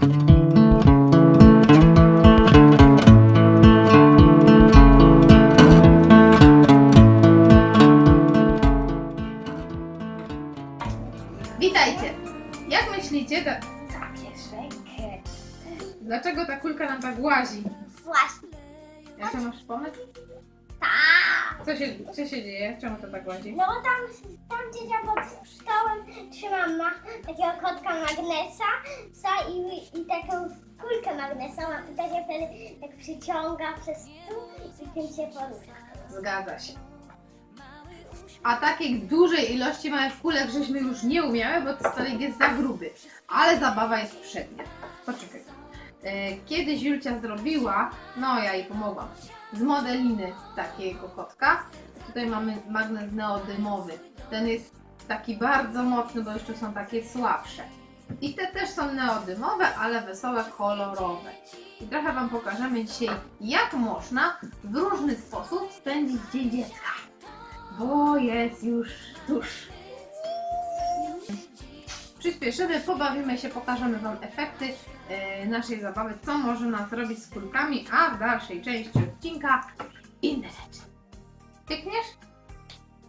Witajcie! Jak myślicie, to... Zabierz rękę. dlaczego ta kulka nam tak łazi? Właśnie. Jaka masz pomysł? Co się, co się dzieje? Czemu to tak łazi? No tam, tam gdzieś ja pod stołem trzymam ma, takiego kotka magnesa sa, i, i taką kulkę magnesową i tak się wtedy tak przyciąga przez stół i tym się porusza. Zgadza się. A takiej dużej ilości małych kulek żeśmy już nie umiały, bo ten stolik jest za gruby. Ale zabawa jest przednia. Poczekaj. E, Kiedyś Julcia zrobiła, no ja jej pomogłam, z modeliny takiego kotka. Tutaj mamy magnes neodymowy. Ten jest taki bardzo mocny, bo jeszcze są takie słabsze. I te też są neodymowe, ale wesołe, kolorowe. I trochę Wam pokażemy dzisiaj, jak można w różny sposób spędzić Dzień Dziecka. Bo jest już tuż. Przyspieszymy, pobawimy się, pokażemy Wam efekty e, naszej zabawy, co można zrobić z kulkami, a w dalszej części odcinka inne rzeczy. Piękniesz?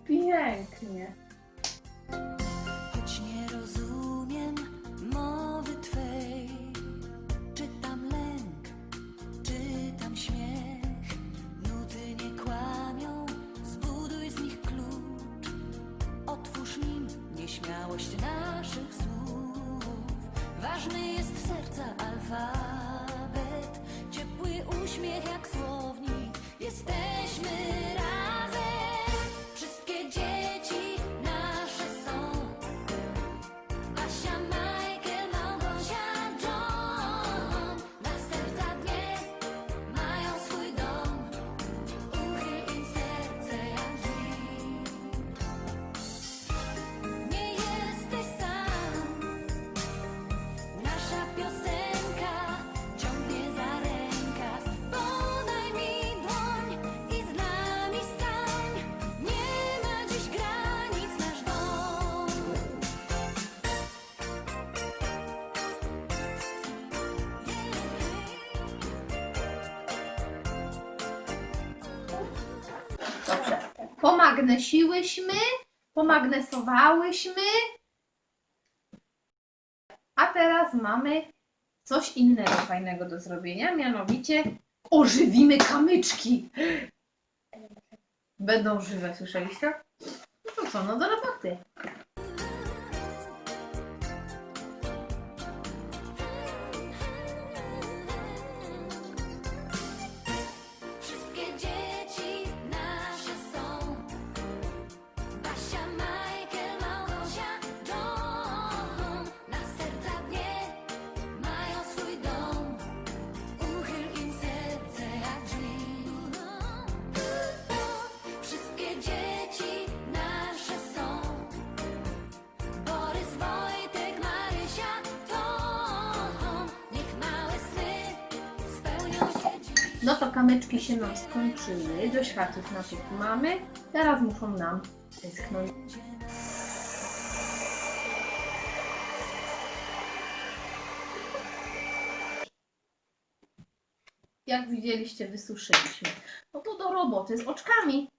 Pięknie. Nim nieśmiałość naszych słów. Ważny jest serca alfabet, ciepły uśmiech jak słownik. Jesteśmy Pomagnesiłyśmy, pomagnesowałyśmy. A teraz mamy coś innego fajnego do zrobienia, mianowicie ożywimy kamyczki. Będą żywe, słyszeliście? No to co, no do roboty. No to kamyczki się nam skończyły, do światów naszych mamy. Teraz muszą nam wyschnąć. Jak widzieliście, wysuszyliśmy. No to do roboty z oczkami.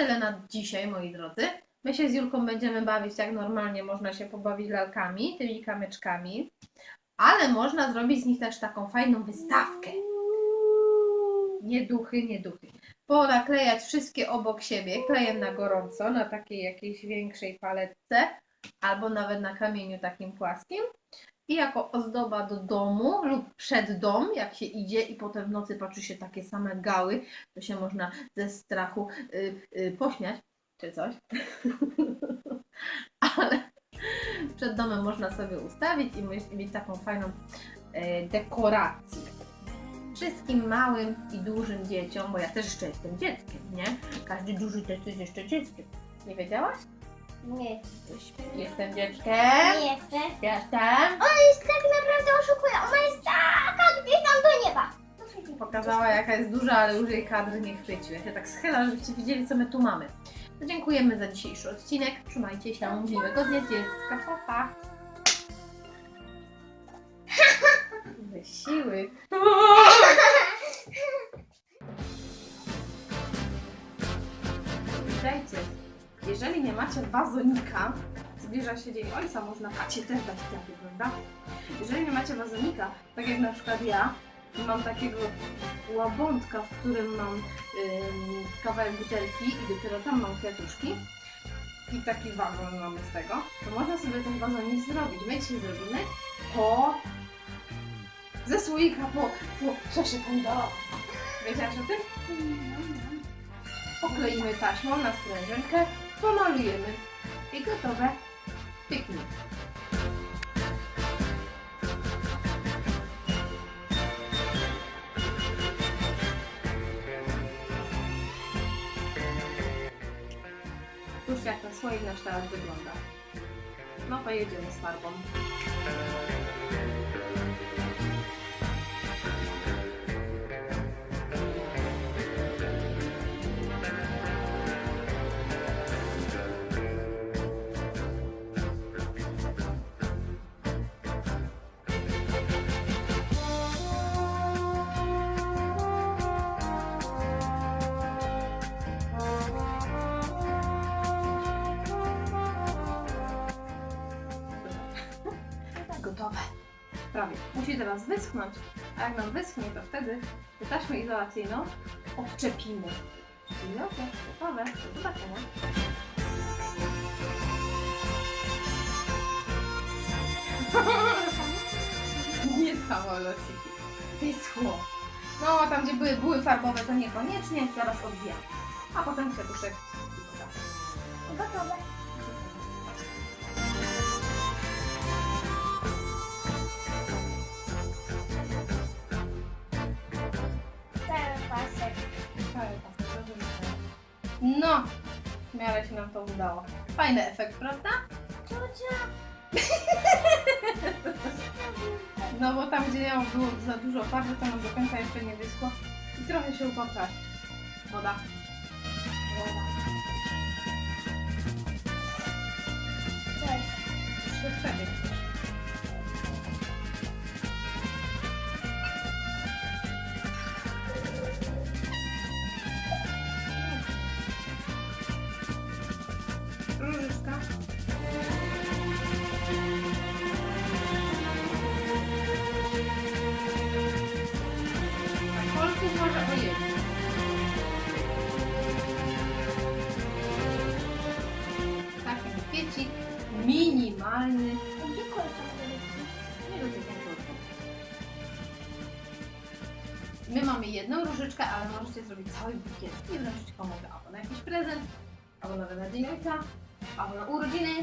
Tyle na dzisiaj, moi drodzy. My się z Julką będziemy bawić jak normalnie można się pobawić lalkami, tymi kamyczkami, ale można zrobić z nich też taką fajną wystawkę. Nie duchy, nie duchy. Ponaklejać wszystkie obok siebie klejem na gorąco, na takiej jakiejś większej paletce, albo nawet na kamieniu takim płaskim. I jako ozdoba do domu lub przed dom, jak się idzie i potem w nocy patrzy się takie same gały, to się można ze strachu y, y, pośmiać. czy coś. Ale przed domem można sobie ustawić i mieć, taką fajną e, dekorację. Wszystkim małym i dużym dzieciom, bo ja też jeszcze jestem dzieckiem, nie? Każdy duży też jest jeszcze dzieckiem. Nie wiedziałaś? Nie. Jestem dzieckiem. Nie jesteś. Jestem. Ona jest tak naprawdę oszukuje. Ona jest taka gdzieś tam do nieba. Pokazała jaka jest duża, ale już jej kadry nie chwycił. Ja się tak schylam, żebyście widzieli co my tu mamy. To dziękujemy za dzisiejszy odcinek. Trzymajcie się. Miłego dnia dziecka. Pa, pa. Wysiły. Wazonika, zbliża się dzień ojca, można Kacie też dać kwiaty, prawda? Jeżeli nie macie wazonika, tak jak na przykład ja, mam takiego łabątka, w którym mam ym, kawałek butelki i dopiero tam mam kwiatuszki i taki wazon mamy z tego, to można sobie ten wazonik zrobić. My dzisiaj zrobimy po ze słoika po, po czasie pomidorowym. Wiedziałaś o tym? Pokleimy taśmą na sprężynkę, pomalujemy i gotowe. Piknik. Spójrzcie jak ten słoik nasz teraz wygląda. No to jedziemy z farbą. Gotowe. Prawie. Musi teraz wyschnąć. A jak nam wyschnie, to wtedy tę taśmę izolacyjną odczepimy. I no to gotowe. Do zobaczenia. Nie samolociki. To jest schło. No, tam gdzie były były farbowe, to niekoniecznie. Zaraz odbijam. A potem kwiatuszek. Gotowe. Miarę się nam to udało. Fajny efekt, prawda? Czucia. No bo tam gdzie ja było za dużo farby, to nam do końca jeszcze nie wyschło i trochę się upoprawi. Woda. Woda. Cześć. Już się wtedy. Kwiecik minimalny. Gdzie byliście? Nie. My mamy jedną różyczkę, ale możecie zrobić cały bukiet i wręczyć komuś albo na jakiś prezent, albo nawet na dzień ojca, albo na urodziny,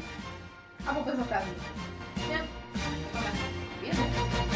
albo bez okazji. Nie? Dobra.